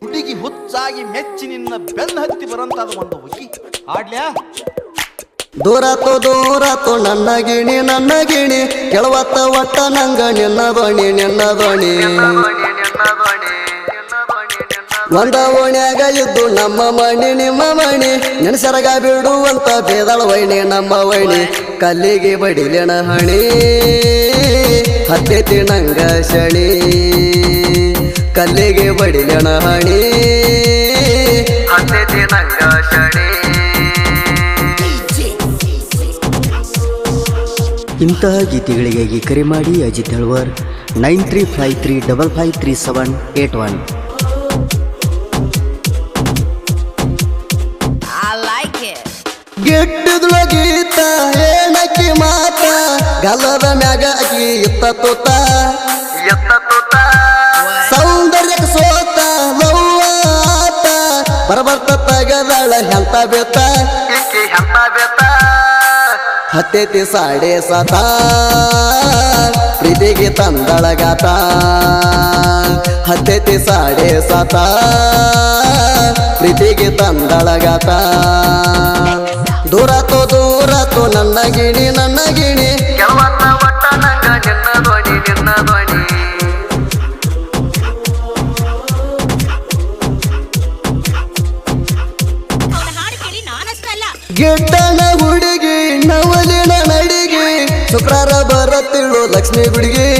ಹುಡುಗಿ ಹುಚ್ಚಾಗಿ ಮೆಚ್ಚಿ ನಿನ್ನ ಬೆನ್ನ ಹತ್ತಿ ಬರಂತಾದ ಒಂದು ಹುಡುಗಿ. ಆಡ್ಲ್ಯಾ? ದೂರಾತು ದೂರಾತು ನನ್ನ ಗಿಣಿ ನನ್ನ ಗಿಣಿ ಕೆಳವತ್ತ ಒಟ್ಟ ನಂಗ ನಿನ್ನ ಬಣಿ ನಿನ್ನ ಬಣಿ. ಒಂದ ಓಣ್ಯಾಗ ಇದ್ದು ನಮ್ಮ ಮಣಿ, ನಿಮ್ಮ ಮಣಿ ನೆನಸರಗ ಬಿಡುವಂತ ಬೇದಳ ವೈಣಿ, ನಮ್ಮ ವೈಣಿ, ಕಲ್ಲಿಗೆ ಬಡಿಲೆಣ ಹಣಿ ಹತ್ತೆ ನಂಗ ಶಣಿ. ಕಲ್ಲಿಗೆ ಬಡಿಲಣ ಹಣಿ. ಹತ್ತೈತಿ ನಂಗ ಶಣಿ. ಇಂತಹ ಗೀತೆಗಳಿಗಾಗಿ ಕರೆ ಮಾಡಿ Ajit ಹೇಳುವರ್. Nine three five three double five three seven eight one. ಗೆಡ್ಡದಳ ಗೀತ ಏನಕ್ಕಿ ಮಾತ? ಗಲ್ಲದ ಮ್ಯಾಗ ಅಕಿ ಇತ್ತ ಎತ್ತ ಸೌಂದರ್ಯಕ್ಕೆ ತಗದಳ ಹೆಂತ ಬೇತ ಹತ್ತೈತಿ ಸಾಡೆ ಸತ. ಪ್ರೀತಿಗೆ ತಂದಳಗಾತ. ಹತ್ತೈತಿ ಸಾಡೆ ಸತ. ಪ್ರೀತಿಗೆ ತಂದಳಗಾತ. ದೂರತೋ ದೂರತೋ ನನ್ನ ಗಿಣಿ ಗೆಡ್ಡನ ಹುಡುಗಿ ನವಲಿನ ನಡಿಗೆ. ಶುಕ್ರಾರ ಬರತ್ತಿಳು ಲಕ್ಷ್ಮಿ ಗುಡಿಗೆ.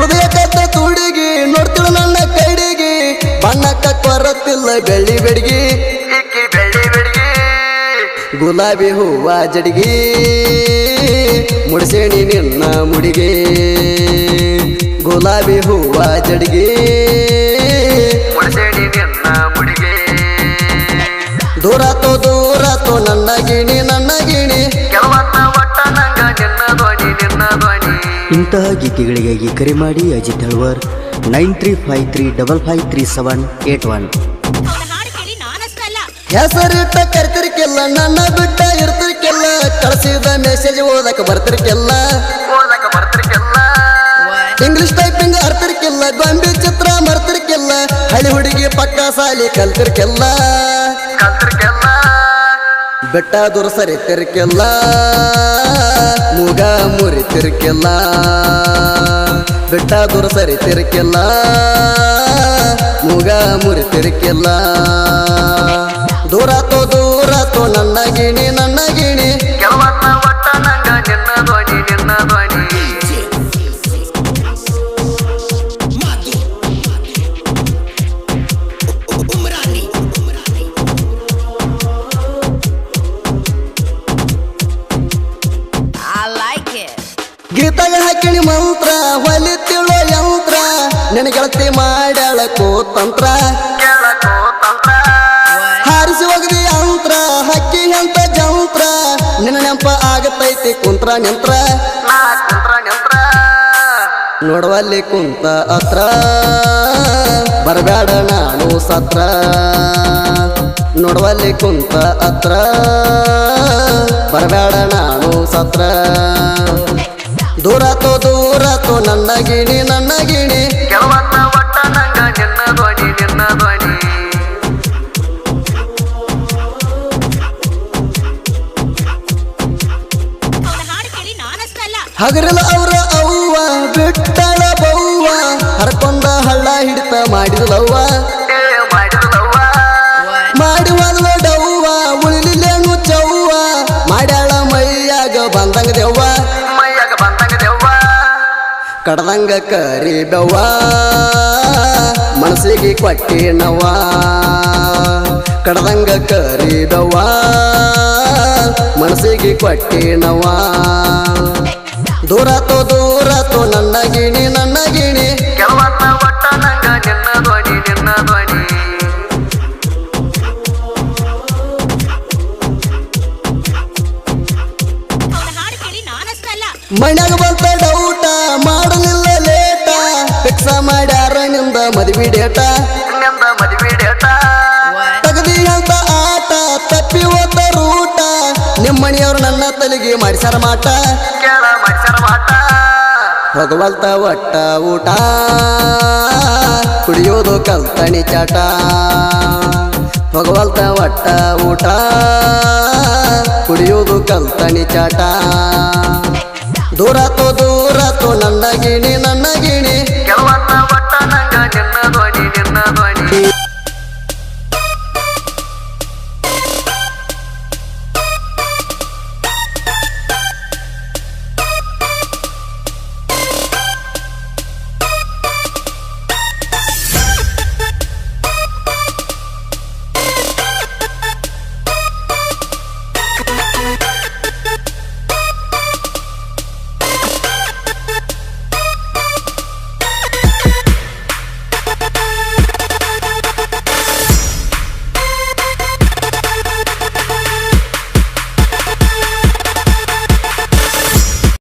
ಹೃದಯ ಕತ್ತ ತುಡಿಗೆ ನೋಡ್ತಿಳು ನನ್ನ ಕಡೆಗೆ. ಬಣ್ಣಕ್ಕ ಕೊರತಿಲ್ಲ ಬೆಳ್ಳಿ ಬೆಡಿಗೆ. ಗುಲಾಬಿ ಹೂವ ಜಡಿಗೆ. ಮುಡಿಸೇಣಿ ನಿನ್ನ ಮುಡಿಗೆ. ಗುಲಾಬಿ ಹೂವ ಜಡಿಗೆ. ದೂರತೋ ದೂರತು ನನ್ನ ಗಿಣಿ ನನ್ನ ಗಿಣಿ. ಇಂತಹ ಗೀತೆಗಳಿಗಾಗಿ ಕರೆ ಮಾಡಿ Ajit ಹಳ್ವರ್ nine three five three double five three seven eight one. ಹೆಸರಿಟ್ಟ ಕರ್ತಿರ್ಕಿಲ್ಲ ನನ್ನ ಬಿಟ್ಟ ಇರ್ತಿರ್ಕಿಲ್ಲ. ಕಳಿಸಿದ ಮೆಸೇಜ್ ಓದಕ್ಕೆ ಬರ್ತಿರ್ಕಿಲ್ಲ. ಇಂಗ್ಲಿಷ್ ಟೈಪಿಂಗ್ ಅರ್ತಿರ್ಕಿಲ್ಲ ಗೊಂಬೆ ಚಿತ್ರ ಮರ್ತಿರ್ಕಿಲ್ಲ. ಹಳಿ ಹುಡುಗಿ ಪಕ್ಕ ಸಾಲಿ ಕಲ್ತಿರ್ಕೆಲ್ಲ. ಬೆಟ್ಟ ದೂರ ಸರಿತಿರ್ಕಿಲ್ಲ ಮೂಗ ಮುರಿತಿರ್ಕಿಲ್ಲ ಬೆಟ್ಟ ದೂರ ಸರಿತಿರ್ಕಿಲ್ಲ ಮೂಗ ತೋ, ದೂರ ತೋ, ನನ್ನ ಗಿಣಿ, ನನ್ನ ಗೀತಾಗ ಹಾಕಿಣಿ ಮಂತ್ರ ಹೊಲಿತಿಳೋ ಯಂತ್ರ, ನಿನ್ನ ಗೆಳತಿ ಮಾಡ್ಯಾಳ ಕೋತಂತ್ರ. ಹಾರಿಸಿ ಹೋಗದಿ ಯಂತ್ರ, ಹಕ್ಕಿ ಅಂತ ಜಂತ್ರ, ನಿನ್ನ ನೆಂಪ ಆಗತೈತಿ ಕುಂತ್ರ ನೆಂತ್ರ. ನೋಡುವಲ್ಲಿ ಕುಂತ ಅತ್ರ ಬರಬೇಡ ನಾನು ಸತ್ರ. ನೋಡುವಲ್ಲಿ ಕುಂತ ಅತ್ರ ಬರಬೇಡ ನಾನು ಸತ್ರ. ದೂರತೋ ದೂರತೋ ನನ್ನ ಗಿಣಿ ನನ್ನ ಗಿಣಿ. ಅವನ ಹಾಡು ಕೇಳಿ ನಾನಷ್ಟಲ್ಲ. ಹಗರಲ ಅವರ ಅವ್ವ ಬಿಟ್ಟಳ ಬವ್ವ. ಹರ್ಕೊಂಡ ಹಳ್ಳ ಹಿಡಿತ ಮಾಡಿದಲವ್ವ ಕಡ್ದಂಗ ಕರಿ ಬೆವ್ವ ಮನಸ್ಸಿಗೆ ಕೊಟ್ಟಿನವ ಕಡದಂಗ ಕಡ್ದಂಗ ಮನಸ್ಸಿಗೆ ಕೊಟ್ಟಿನವ ದೂರ ತೋ ದೂರ ತೋ ದೂರತೋ ನನ್ನ ಗಿಣಿ ನನ್ನ ಗಿಣಿ ಮಣ್ಣಾಗ ಬಂತ ಡೌಟ ನಿಂದ ಮದ್ವಿ ಡೇಟ ತಗದಿ ಅಂತ ಆಟ ತಪ್ಪಿ ಹೋದ ರೂಟ. ನಿಮ್ಮ ಮನೆಯವ್ರು ನನ್ನ ತಲೆಗೆ ಮಾಡಿಸ್ಯಾರ ಮಾಟ. ಹೊಗವಲ್ತ ಒಟ್ಟ ಊಟ. ಕುಡಿಯೋದು ಕಲ್ತಣಿ ಚಾಟ. ಹೊಗವಲ್ತ ಒಟ್ಟ ಊಟ. ಕುಡಿಯೋದು ಕಲ್ತಣಿ ಚಾಟ. ದೂರಾತು ತೋ ಗಿಣಿ